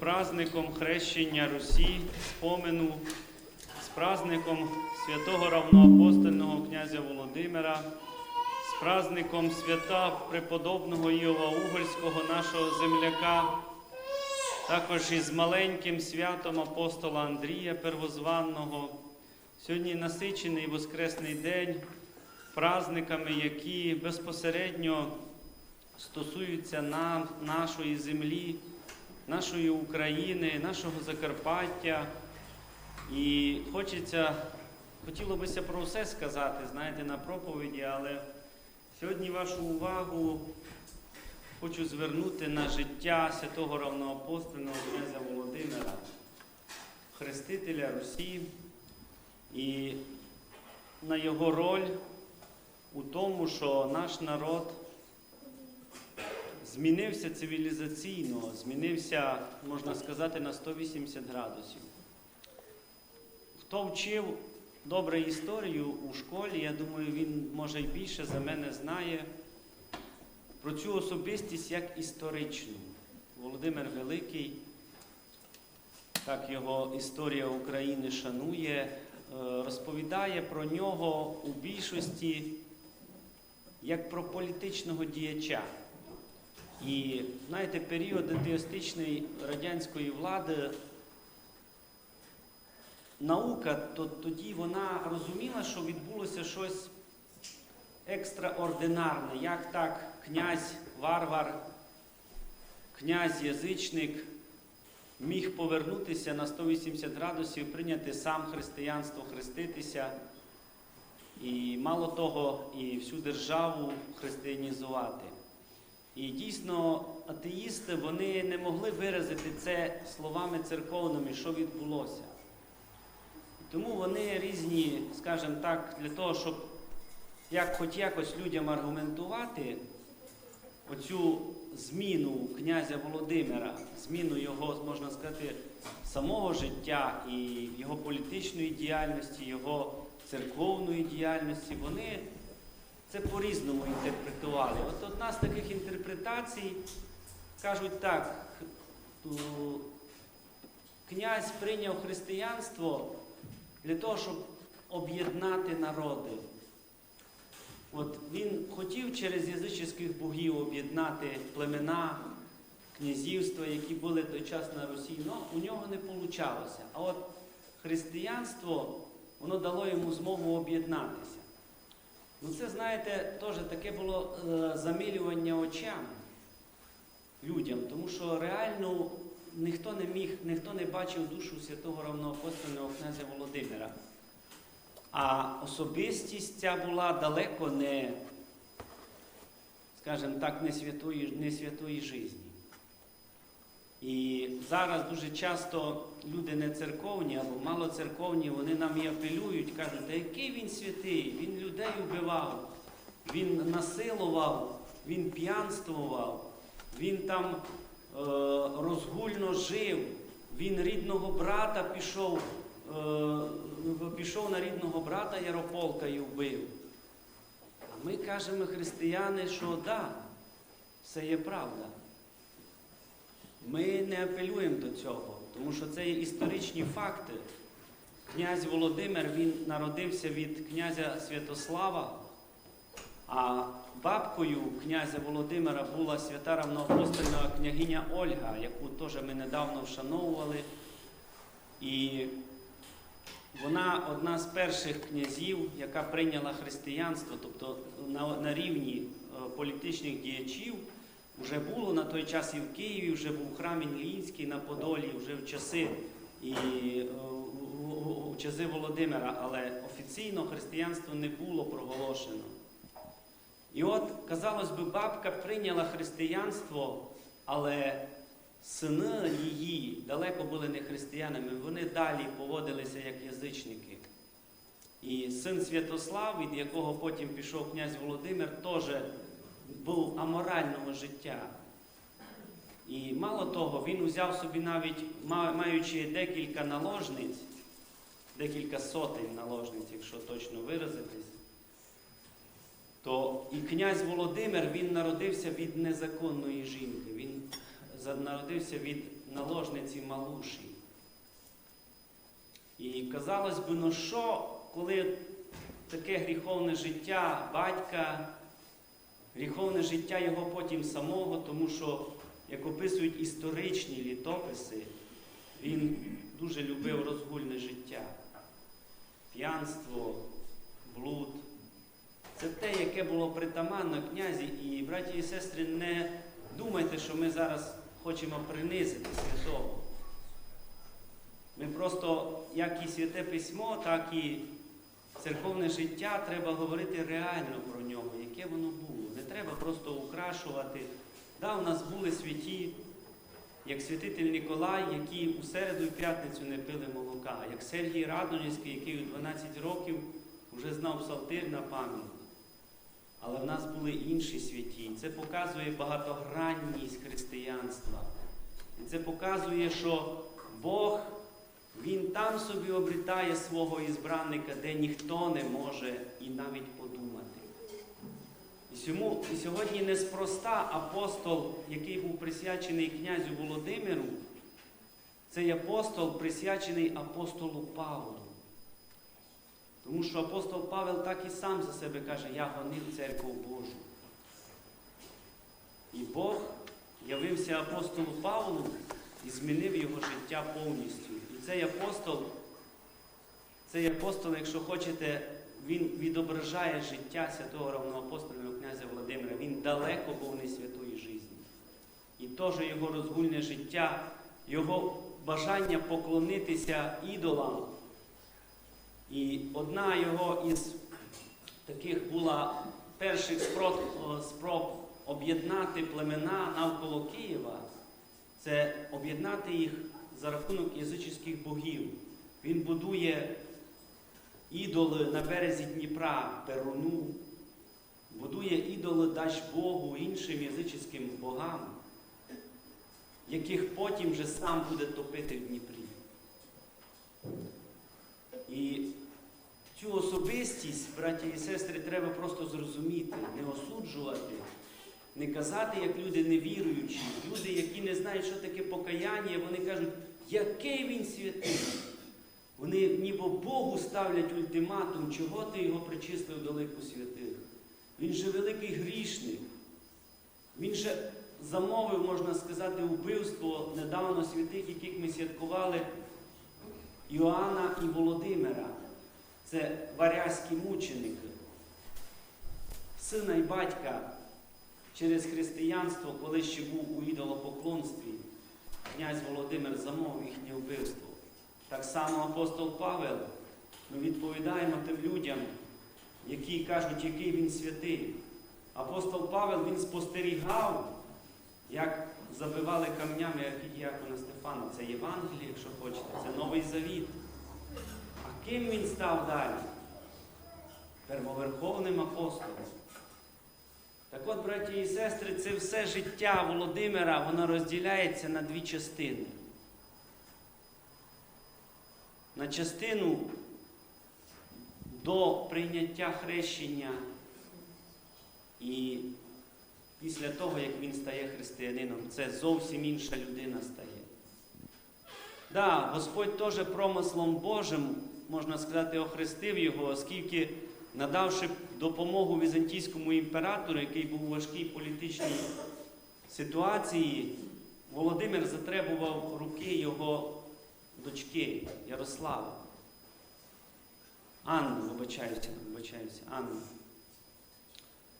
праздником хрещення Русі, спомену, з праздником святого равноапостольного князя Володимира, з праздником свята преподобного Іова Угольського, нашого земляка, також із маленьким святом апостола Андрія Первозванного. Сьогодні насичений Воскресний день праздниками, які безпосередньо стосуються нам, нашої землі, нашої України, нашого Закарпаття. І хочеться, хотіло бися про все сказати, знаєте, на проповіді, але сьогодні вашу увагу хочу звернути на життя святого равноапостольного князя Володимира, хрестителя Русі і на його роль у тому, що наш народ змінився цивілізаційно, змінився, можна сказати, на 180 градусів. Хто вчив добре історію у школі, я думаю, він може й більше за мене знає про цю особистість як історичну. Володимир Великий, так його історія України шанує, е, розповідає про нього у більшості як про політичного діяча. І знаєте, період антиостичної радянської влади, наука то, тоді вона розуміла, що відбулося щось екстраординарне, як так князь варвар, князь язичник міг повернутися на 180 градусів, прийняти сам християнство, хреститися. І мало того, і всю державу християнізувати. І дійсно, атеїсти вони не могли виразити це словами церковними, що відбулося. Тому вони різні, скажімо так, для того, щоб як хоч якось людям аргументувати оцю зміну князя Володимира, зміну його, можна сказати, самого життя і його політичної діяльності, його церковної діяльності, вони це по-різному інтерпретували. От одна з таких інтерпретацій кажуть так, князь прийняв християнство для того, щоб об'єднати народи. От він хотів через язичних богів об'єднати племена, князівства, які були той час на Русі, але у нього не вийшло. А от християнство, воно дало йому змогу об'єднатися. Ну це, знаєте, теж таке було е, замилювання очам людям, тому що реально ніхто не міг, ніхто не бачив душу святого равноапостольного князя Володимира. А особистість ця була далеко не, скажімо так, не святої, не святої житті. І зараз дуже часто люди не церковні або малоцерковні, вони нам і апелюють, кажуть, та який він святий, він людей вбивав, він насилував, він п'янствував, він там е, розгульно жив, він рідного брата пішов, е, пішов на рідного брата Ярополка і вбив. А ми кажемо, християни, що да, це є правда. Ми не апелюємо до цього, тому що це є історичні факти. Князь Володимир він народився від князя Святослава, а бабкою князя Володимира була свята равноапостольна княгиня Ольга, яку теж ми недавно вшановували. І вона одна з перших князів, яка прийняла християнство, тобто на, на рівні е, політичних діячів. Вже було на той час і в Києві, вже був храм Інлінський на Подолі, вже в часи і е, в часи Володимира, але офіційно християнство не було проголошено. І от, казалось би, бабка прийняла християнство, але сини її далеко були не християнами, вони далі поводилися як язичники. І син Святослав, від якого потім пішов князь Володимир, теж був аморального життя. І мало того, він узяв собі навіть, маючи декілька наложниць, декілька сотень наложниць, якщо точно виразитись, то і князь Володимир він народився від незаконної жінки, він народився від наложниці Малуші. І казалось би, ну що, коли таке гріховне життя батька, гріховне життя його потім самого, тому що, як описують історичні літописи, він дуже любив розгульне життя, п'янство, блуд. Це те, яке було притаманно князі. І, браті і сестри, не думайте, що ми зараз хочемо принизити святого. Ми просто, як і святе письмо, так і церковне життя, треба говорити реально про нього, яке воно було. Треба просто украшувати. Да, у нас були святі, як святитель Ніколай, які у середу і п'ятницю не пили молока, як Сергій Радонівський, який у 12 років вже знав псалтир на пам'ять. Але в нас були інші святі. Це показує багатогранність християнства. І це показує, що Бог, Він там собі обрітає свого ізбранника, де ніхто не може і навіть подумати. І сьогодні неспроста апостол, який був присвячений князю Володимиру, цей апостол присвячений апостолу Павлу. Тому що апостол Павел так і сам за себе каже, я гонив церкву Божу. І Бог явився апостолу Павлу і змінив його життя повністю. І цей апостол, цей апостол, якщо хочете, він відображає життя святого Володимира. Він далеко був не святої житті. І теж його розгульне життя, його бажання поклонитися ідолам. І одна його із таких була перших спроб, спроб об'єднати племена навколо Києва, це об'єднати їх за рахунок язичних богів. Він будує ідоли на березі Дніпра, Перуну, будує ідоли дасть Богу іншим язичним богам, яких потім вже сам буде топити в Дніпрі. І цю особистість, браті і сестри, треба просто зрозуміти, не осуджувати, не казати, як люди невіруючі, люди, які не знають, що таке покаяння, вони кажуть, який він святий. Вони ніби Богу ставлять ультиматум, чого ти його причислив до лику святих. Він же великий грішник. Він же замовив, можна сказати, вбивство недавно святих, яких ми святкували Іоанна і Володимира. Це варязькі мученики. Сина і батька через християнство, коли ще був у ідолопоклонстві, князь Володимир замовив їхнє вбивство. Так само апостол Павел, ми відповідаємо тим людям, які кажуть, який він святий. Апостол Павел він спостерігав, як забивали камнями архідіакона Стефана. Це Євангеліє, якщо хочете, це Новий Завіт. А ким він став далі? Первоверховним апостолом. Так от, браті і сестри, це все життя Володимира, воно розділяється на дві частини. На частину до прийняття хрещення і після того, як він стає християнином, це зовсім інша людина стає. Да, Господь теж промислом Божим, можна сказати, охрестив його, оскільки, надавши допомогу візантійському імператору, який був у важкій політичній ситуації, Володимир затребував руки його дочки Ярослава. Анну, вибачаюся, вибачаюся, Анну.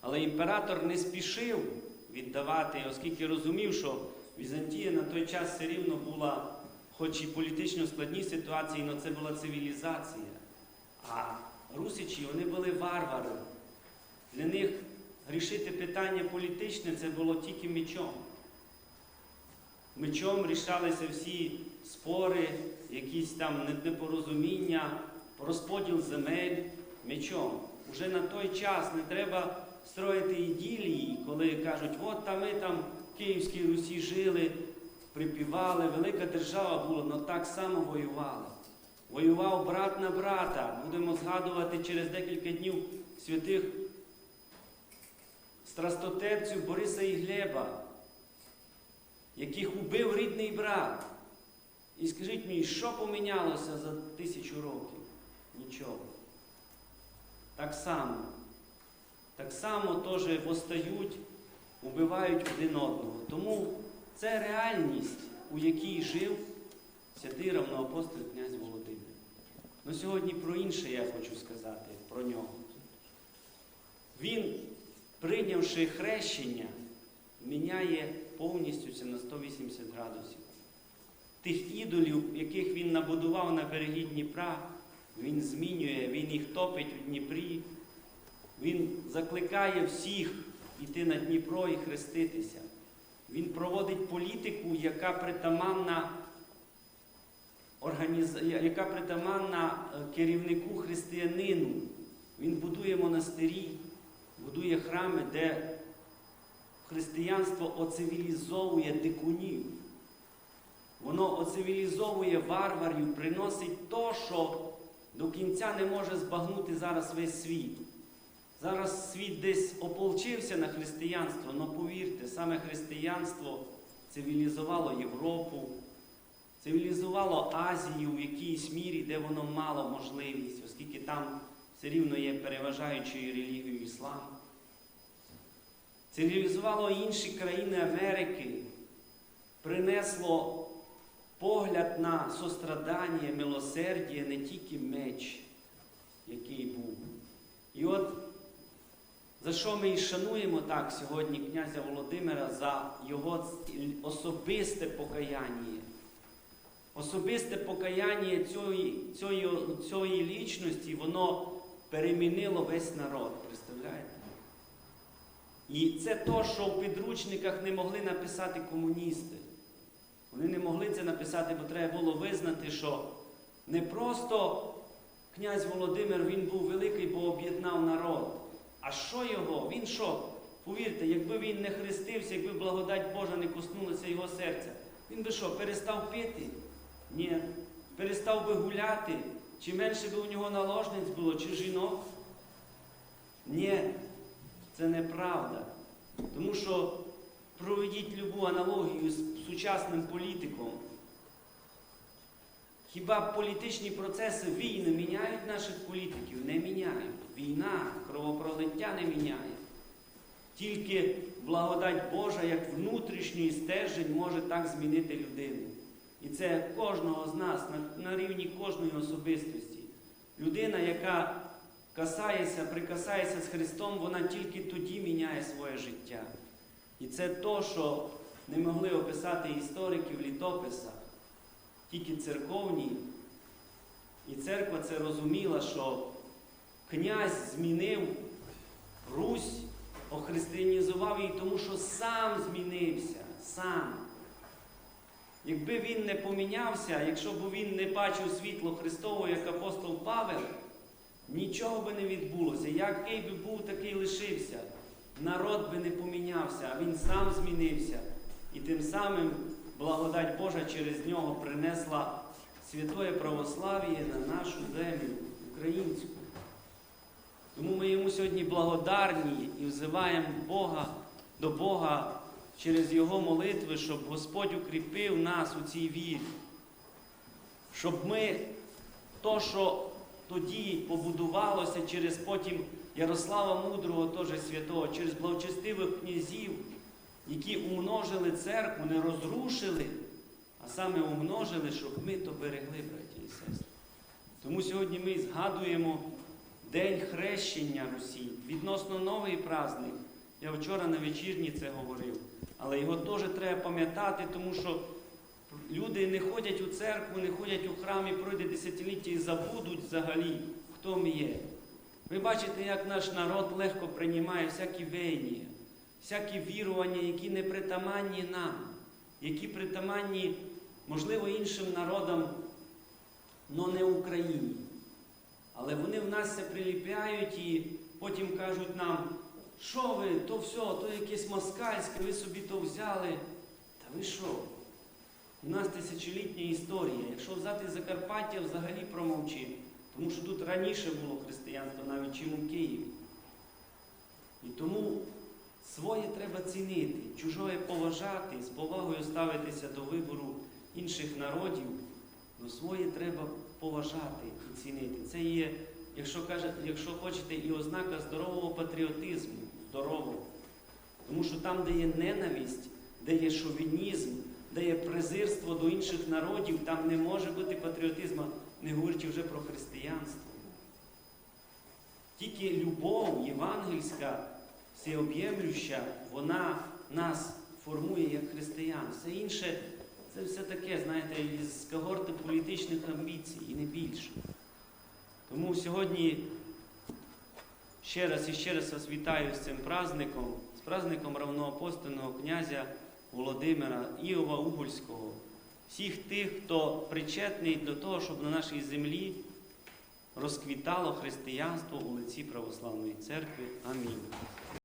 Але імператор не спішив віддавати, оскільки розумів, що Візантія на той час все рівно була, хоч і політично складній ситуації, але це була цивілізація. А русичі вони були варвари. Для них рішити питання політичне це було тільки мечом. Мечом рішалися всі спори, якісь там непорозуміння, розподіл земель мечом. Уже на той час не треба строїти іділії, коли кажуть, от там ми там в Київській Русі жили, припівали, велика держава була, але так само воювали. Воював брат на брата. Будемо згадувати через декілька днів святих страстотерців Бориса і Глеба, яких убив рідний брат. І скажіть мені, що помінялося за тисячу років? Нічого. Так само. Так само теж постають, убивають один одного. Тому це реальність, у якій жив святий равноапостол князь Володимир. Ну сьогодні про інше я хочу сказати, про нього. Він, прийнявши хрещення, міняє повністю це на 180 градусів. Тих ідолів, яких він набудував на берегі Дніпра, він змінює, він їх топить у Дніпрі. Він закликає всіх йти на Дніпро і хреститися. Він проводить політику, яка притаманна, організ... яка притаманна е, керівнику християнину. Він будує монастирі, будує храми, де християнство оцивілізовує дикунів. Воно оцивілізовує варварів, приносить то, що до кінця не може збагнути зараз весь світ. Зараз світ десь ополчився на християнство, але повірте, саме християнство цивілізувало Європу, цивілізувало Азію в якійсь мірі, де воно мало можливість, оскільки там все рівно є переважаючою релігією іслам. Цивілізувало інші країни Америки, принесло погляд на сострадання, милосердя, не тільки меч, який був. І от за що ми і шануємо так сьогодні князя Володимира за його особисте покаяння. Особисте покаяння цієї, цієї, цієї лічності, воно перемінило весь народ, представляєте? І це то, що в підручниках не могли написати комуністи. Вони не могли це написати, бо треба було визнати, що не просто князь Володимир він був великий, бо об'єднав народ. А що його? Він що? Повірте, якби він не хрестився, якби благодать Божа не коснулася його серця, він би що, перестав пити? Ні. Перестав би гуляти? Чи менше би у нього наложниць було, чи жінок? Ні, це неправда. Тому що проведіть любу аналогію з сучасним політиком. Хіба політичні процеси війни міняють наших політиків? Не міняють. Війна, кровопролиття не міняє. Тільки благодать Божа, як внутрішній стержень, може так змінити людину. І це кожного з нас на, на рівні кожної особистості. Людина, яка касається, прикасається з Христом, вона тільки тоді міняє своє життя. І це то, що не могли описати історики в літописах, тільки церковні. І церква це розуміла, що князь змінив Русь, охристиянізував її, тому що сам змінився, сам. Якби він не помінявся, якщо б він не бачив світло Христового, як апостол Павел, нічого би не відбулося. Який би був, такий лишився. Народ би не помінявся, а він сам змінився. І тим самим благодать Божа через нього принесла святое православ'я на нашу землю українську. Тому ми йому сьогодні благодарні і взиваємо Бога до Бога через Його молитви, щоб Господь укріпив нас у цій вірі, щоб ми то, що тоді побудувалося через потім Ярослава Мудрого, теж святого, через благочестивих князів, які умножили церкву, не розрушили, а саме умножили, щоб ми то берегли, браті і сестри. Тому сьогодні ми згадуємо День хрещення Русі, відносно новий праздник. Я вчора на вечірні це говорив. Але його теж треба пам'ятати, тому що люди не ходять у церкву, не ходять у храм і пройде десятиліття і забудуть взагалі, хто ми є. Ви бачите, як наш народ легко приймає всякі веяння, всякі вірування, які не притаманні нам, які притаманні, можливо, іншим народам, але не Україні. Але вони в нас це приліпляють і потім кажуть нам, що ви, то все, то якесь москальське, ви собі то взяли. Та ви що? У нас тисячолітня історія. Якщо взяти Закарпаття, взагалі промовчи. Тому що тут раніше було християнство, навіть чим у Києві. І тому Своє треба цінити, чужое поважати, з повагою ставитися до вибору інших народів, але своє треба поважати і цінити. Це є, якщо, каже, якщо хочете, і ознака здорового патріотизму, здорового. Тому що там, де є ненависть, де є шовінізм, де є презирство до інших народів, там не може бути патріотизму, не говорячи вже про християнство. Тільки любов євангельська, всеоб'ємлюща, вона нас формує як християн. Все інше це все таке, знаєте, із когорти політичних амбіцій і не більше. Тому сьогодні ще раз і ще раз вас вітаю з цим праздником, з праздником равноапостольного князя Володимира Іова Угольського, всіх тих, хто причетний до того, щоб на нашій землі розквітало християнство у лиці Православної церкви. Амінь.